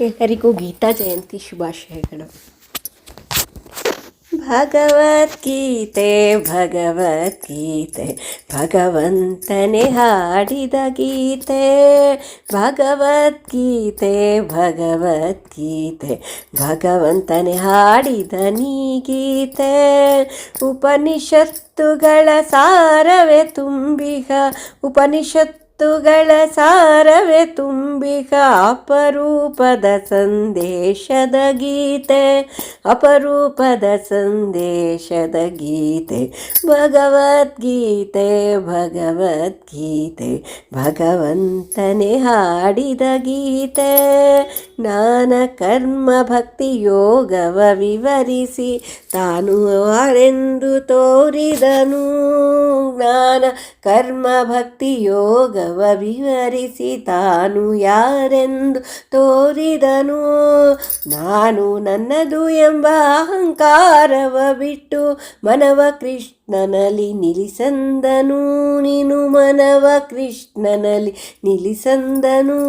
ಎಲ್ಲರಿಗೂ ಗೀತಾ ಜಯಂತಿ ಶುಭಾಶಯಗಳು. ಭಗವದ್ಗೀತೆ ಭಗವದ್ಗೀತೆ, ಭಗವಂತನೇ ಹಾಡಿದ ಗೀತೆ. ಭಗವದ್ಗೀತೆ ಭಗವದ್ಗೀತೆ, ಭಗವಂತನೇ ಹಾಡಿದ ನೀ ಗೀತೆ. ಉಪನಿಷತ್ತುಗಳ ಸಾರವೇ ತುಂಬಿಗ ಉಪನಿಷತ್ ತುಗಳ ಸಾರವೇ ತುಂಬಿಕ ಅಪರೂಪದ ಸಂದೇಶದ ಗೀತೆ, ಅಪರೂಪದ ಸಂದೇಶದ ಗೀತೆ, ಭಗವದ್ಗೀತೆ ಭಗವದ್ಗೀತೆ, ಭಗವಂತನೇ ಹಾಡಿದ ಗೀತೆ. ಜ್ಞಾನ, ಕರ್ಮ, ಭಕ್ತಿ, ಯೋಗವ ವಿವರಿಸಿ ತಾನು ಆರೆಂದು ತೋರಿದನು. ಜ್ಞಾನ, ಕರ್ಮ, ಭಕ್ತಿ ಯೋಗವ ವಿವರಿಸಿ ತಾನು ಯಾರೆಂದು ತೋರಿದನು? ನಾನು ನನ್ನದು ಎಂಬ ಅಹಂಕಾರವ ಬಿಟ್ಟು ಮನವ ಕೃಷ್ಣನಲ್ಲಿ ನಿಲ್ಲಿಸಂದನು. ನೀನು ಮನವ ಕೃಷ್ಣನಲ್ಲಿ ನಿಲ್ಲಿಸಂದನು.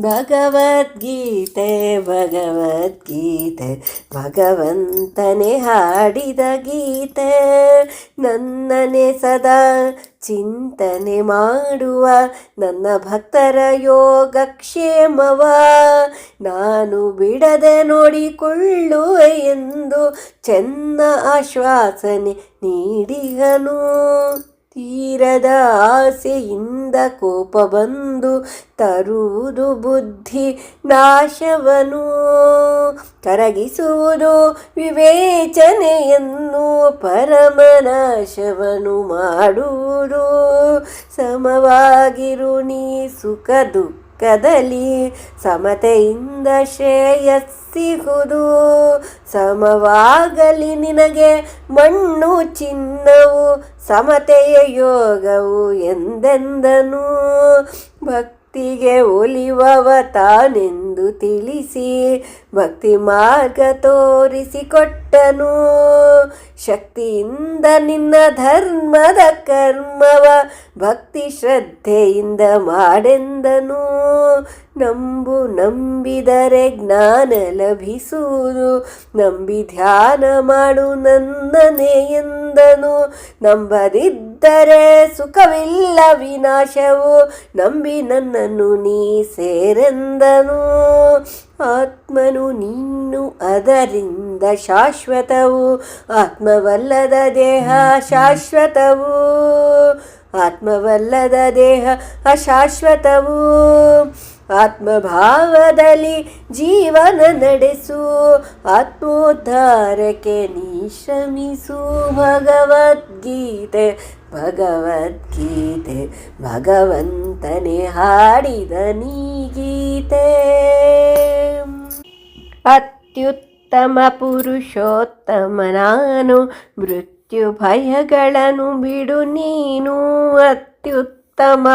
ಭಗವದ್ಗೀತೆ ಭಗವದ್ಗೀತೆ, ಭಗವಂತನೇ ಹಾಡಿದ ಗೀತೆ. ನನ್ನನೆ ಸದಾ ಚಿಂತನೆ ಮಾಡುವ ನನ್ನ ಭಕ್ತರ ಯೋಗಕ್ಷೇಮವ. ನಾನು ಬಿಡದೆ ನೋಡಿಕೊಳ್ಳುವೆ ಎಂದು ಚೆನ್ನ ಆಶ್ವಾಸನೆ ನೀಡಿಗನು ತೀರದ ಆಸೆಯಿಂದ ಕೋಪ ಬಂದು ತರುವುದು ಬುದ್ಧಿ ನಾಶವನು. ಕರಗಿಸುವುದು ವಿವೇಚನೆಯನ್ನು ಪರಮನಾಶವನು ಮಾಡುವುದು. ಸಮವಾಗಿರು ನೀ ಸುಖ ದುಃಖದಲ್ಲಿ ಸಮತೆಯಿಂದ ಶ್ರೇಯಸ್ಸಿಹುದು. ಸಮವಾಗಲಿ ನಿನಗೆ ಮಣ್ಣು ಚಿನ್ನವು ಸಮತೆಯ ಯೋಗವು ಎಂದೆಂದನು. ಭಕ್ತಿಗೆ ಒಲಿವವ ತಾನೆಂದು ತಿಳಿಸಿ ಭಕ್ತಿ ಮಾರ್ಗ ತೋರಿಸಿಕೊಟ್ಟನು. ಶಕ್ತಿಯಿಂದ ನಿನ್ನ ಧರ್ಮದ ಕರ್ಮವ ಭಕ್ತಿ ಶ್ರದ್ಧೆಯಿಂದ ಮಾಡೆಂದನು. ನಂಬು ನಂಬಿದರೆ ಜ್ಞಾನ ಲಭಿಸುವುದು. ನಂಬಿ ಧ್ಯಾನ ಮಾಡು ನನ್ನನೇ ಎಂದನು. ನಂಬದಿದ್ದರೆ ಸುಖವಿಲ್ಲ ವಿನಾಶವು. ನಂಬಿ ನನ್ನನ್ನು ನೀ ಸೇರೆಂದನು. ಆತ್ಮನು ನೀನು ಅದರಿಂದ ಶಾಶ್ವತವು. ಆತ್ಮವಲ್ಲದ ದೇಹ ಶಾಶ್ವತವು. ಆತ್ಮವಲ್ಲದ ದೇಹ ಅಶಾಶ್ವತವು. ಆತ್ಮಭಾವದಲ್ಲಿ ಜೀವನ ನಡೆಸು, ಆತ್ಮೋದ್ಧಾರಕ್ಕೆ ನೀ ಶ್ರಮಿಸು. ಭಗವದ್ಗೀತೆ ಭಗವದ್ಗೀತೆ, ಭಗವಂತನೇ ಹಾಡಿದ ನೀ ಗೀತೆ. ಅತ್ಯುತ್ತಮ ಪುರುಷೋತ್ತಮ ನಾನು, ಮೃತ್ಯು ಭಯಗಳನ್ನು ಬಿಡು ನೀನು. ಅತ್ಯುತ್ತಮ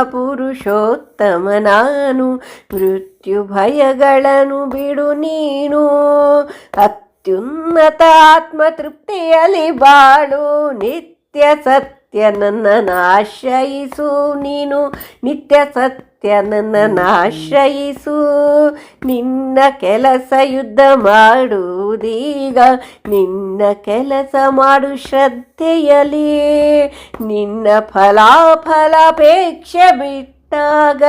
ಪುರುಷೋತ್ತಮ ನಾನು. ಮೃತ್ಯು ಭಯಗಳನ್ನು ಬಿಡು ನೀನು. ಅತ್ಯುನ್ನತ ಆತ್ಮತೃಪ್ತಿಯಲ್ಲಿ ಬಾಳು. ನಿತ್ಯ ಸತ್ಯ ನನ್ನನ್ನು ಆಶ್ರಯಿಸು ನೀನು, ನಿತ್ಯ ಸತ್ಯ ನನ್ನನ್ನು ಆಶ್ರಯಿಸು ನಿನ್ನ ಕೆಲಸ ಯುದ್ಧ ಮಾಡುವುದೀಗ ನಿನ್ನ ಕೆಲಸ ಮಾಡು ಶ್ರದ್ಧೆಯಲಿ ನಿನ್ನ ಫಲಾಫಲಾಪೇಕ್ಷೆ ಬಿಟ್ಟಾಗ,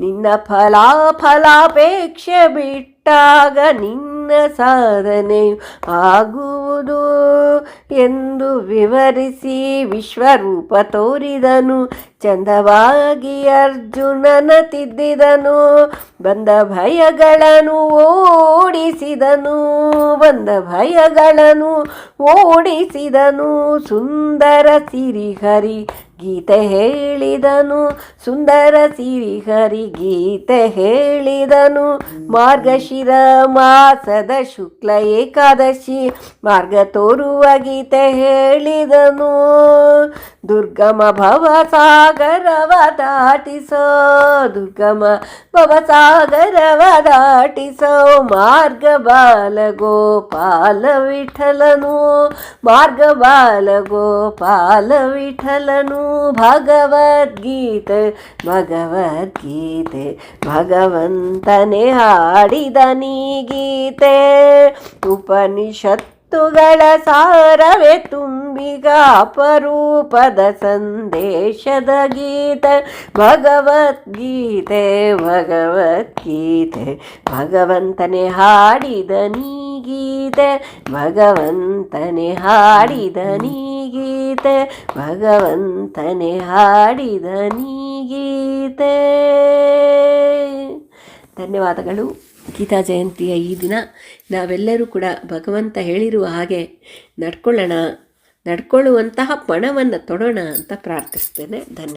ನಿನ್ನ ಫಲಾಫಲಾಪೇಕ್ಷೆ ಬಿಟ್ಟಾಗ ನಿನ್ನ ಸಾಧನೆಯು ಆಗುವುದು. ಎಂದು ವಿವರಿಸಿ ವಿಶ್ವರೂಪ ತೋರಿದನು. ಚಂದವಾಗಿ ಅರ್ಜುನನ ತಿದ್ದಿದನು. ಬಂದ ಭಯಗಳನ್ನು ಓಡಿಸಿದನು. ಬಂದ ಭಯಗಳನ್ನು ಓಡಿಸಿದನು. ಸುಂದರ ಸಿರಿಹರಿ ಗೀತೆ ಹೇಳಿದನು, ಸುಂದರ ಸಿರಿಹರಿ ಗೀತೆ ಹೇಳಿದನು. ಮಾರ್ಗಶಿರ ಮಾಸದ ಶುಕ್ಲ ಏಕಾದಶಿ, ಮಾರ್ಗ ತೋರುವ ಗೀತೆ ಹೇಳಿದನು. ದುರ್ಗಮ ಭವಸಾಗರವ ದಾಟಿಸೋ, ದುರ್ಗಮ ಭವಸಾಗರವ ದಾಟಿಸೋ, ಮಾರ್ಗ ಬಾಲ ಗೋಪಾಲ ವಿಠಲನು. ಮಾರ್ಗ ಬಾಲ ಗೋಪಾಲ ವಿಠಲನು. ಭಗವದ್ಗೀತೆ ಭಗವದ್ಗೀತೆ, ಭಗವಂತನೇ ಹಾಡಿದ ನೀ ಗೀತೆ ಉಪನಿಷತ್ತುಗಳ ಸಾರವೇ ತುಂಬಿಗ ಅಪರೂಪದ ಸಂದೇಶದ ಗೀತೆ. ಭಗವದ್ಗೀತೆ ಭಗವದ್ಗೀತೆ, ಭಗವಂತನೇ ಹಾಡಿದ ನೀ ಗೀತೆ ಭಗವಂತನೇ ಹಾಡಿದ ನೀ ಗೀತೆ, ಭಗವಂತನೆ ಹಾಡಿದ ನೀ ಗೀತೆ. ಧನ್ಯವಾದಗಳು. ಗೀತಾ ಜಯಂತಿಯ ಈ ದಿನ ನಾವೆಲ್ಲರೂ ಕೂಡ ಭಗವಂತ ಹೇಳಿರುವ ಹಾಗೆ ನಡ್ಕೊಳ್ಳೋಣ, ನಡ್ಕೊಳ್ಳುವಂತಹ ಪಣವನ್ನು ತೊಡೋಣ ಅಂತ ಪ್ರಾರ್ಥಿಸ್ತೇನೆ. ಧನ್ಯ